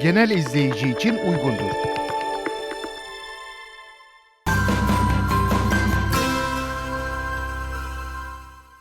genel izleyici için uygundur.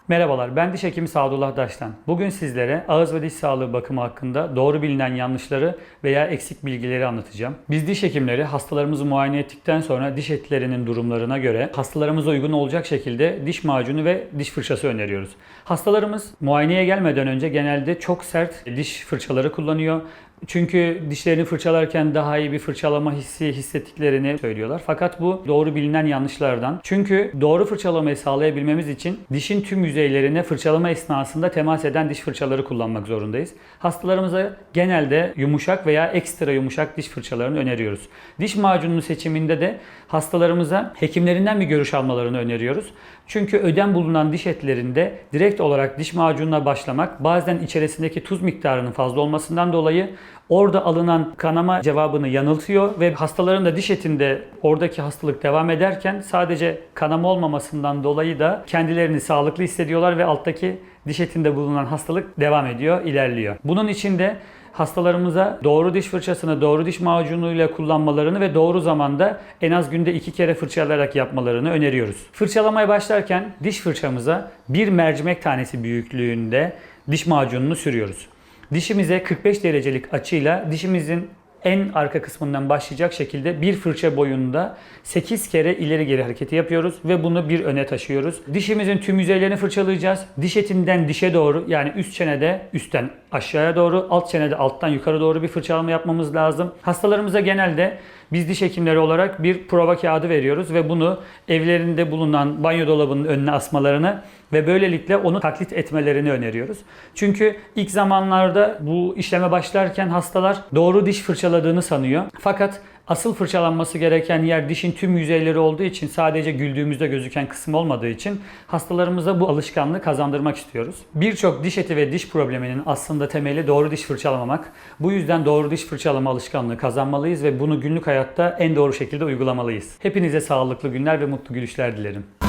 Merhabalar, ben diş hekimi Sadullah Daştan. Bugün sizlere ağız ve diş sağlığı bakımı hakkında doğru bilinen yanlışları veya eksik bilgileri anlatacağım. Biz diş hekimleri hastalarımızı muayene ettikten sonra diş etlerinin durumlarına göre hastalarımıza uygun olacak şekilde diş macunu ve diş fırçası öneriyoruz. Hastalarımız muayeneye gelmeden önce genelde çok sert diş fırçaları kullanıyor. Çünkü dişlerini fırçalarken daha iyi bir fırçalama hissi hissettiklerini söylüyorlar. Fakat bu doğru bilinen yanlışlardan. Çünkü doğru fırçalamayı sağlayabilmemiz için dişin tüm yüzeylerine fırçalama esnasında temas eden diş fırçaları kullanmak zorundayız. Hastalarımıza genelde yumuşak veya ekstra yumuşak diş fırçalarını öneriyoruz. Diş macununun seçiminde de hastalarımıza hekimlerinden bir görüş almalarını öneriyoruz. Çünkü ödem bulunan diş etlerinde direkt olarak diş macununa başlamak bazen içerisindeki tuz miktarının fazla olmasından dolayı orada alınan kanama cevabını yanıltıyor ve hastaların da diş etinde oradaki hastalık devam ederken sadece kanama olmamasından dolayı da kendilerini sağlıklı hissediyorlar ve alttaki diş etinde bulunan hastalık devam ediyor, ilerliyor. Bunun için de hastalarımıza doğru diş fırçasını doğru diş macunuyla kullanmalarını ve doğru zamanda en az günde iki kere fırçalayarak yapmalarını öneriyoruz. Fırçalamaya başlarken diş fırçamıza bir mercimek tanesi büyüklüğünde diş macununu sürüyoruz. Dişimize 45 derecelik açıyla dişimizin en arka kısmından başlayacak şekilde bir fırça boyunda 8 kere ileri geri hareketi yapıyoruz ve bunu bir öne taşıyoruz. Dişimizin tüm yüzeylerini fırçalayacağız. Diş etinden dişe doğru yani üst çenede üstten aşağıya doğru, alt çenede alttan yukarı doğru bir fırçalama yapmamız lazım. Hastalarımıza genelde biz diş hekimleri olarak bir prova kağıdı veriyoruz ve bunu evlerinde bulunan banyo dolabının önüne asmalarını ve böylelikle onu taklit etmelerini öneriyoruz. Çünkü ilk zamanlarda bu işleme başlarken hastalar doğru diş fırçaladığını sanıyor. Fakat asıl fırçalanması gereken yer dişin tüm yüzeyleri olduğu için sadece güldüğümüzde gözüken kısım olmadığı için hastalarımıza bu alışkanlığı kazandırmak istiyoruz. Birçok diş eti ve diş probleminin aslında temeli doğru diş fırçalamamak. Bu yüzden doğru diş fırçalama alışkanlığı kazanmalıyız ve bunu günlük hayatta en doğru şekilde uygulamalıyız. Hepinize sağlıklı günler ve mutlu gülüşler dilerim.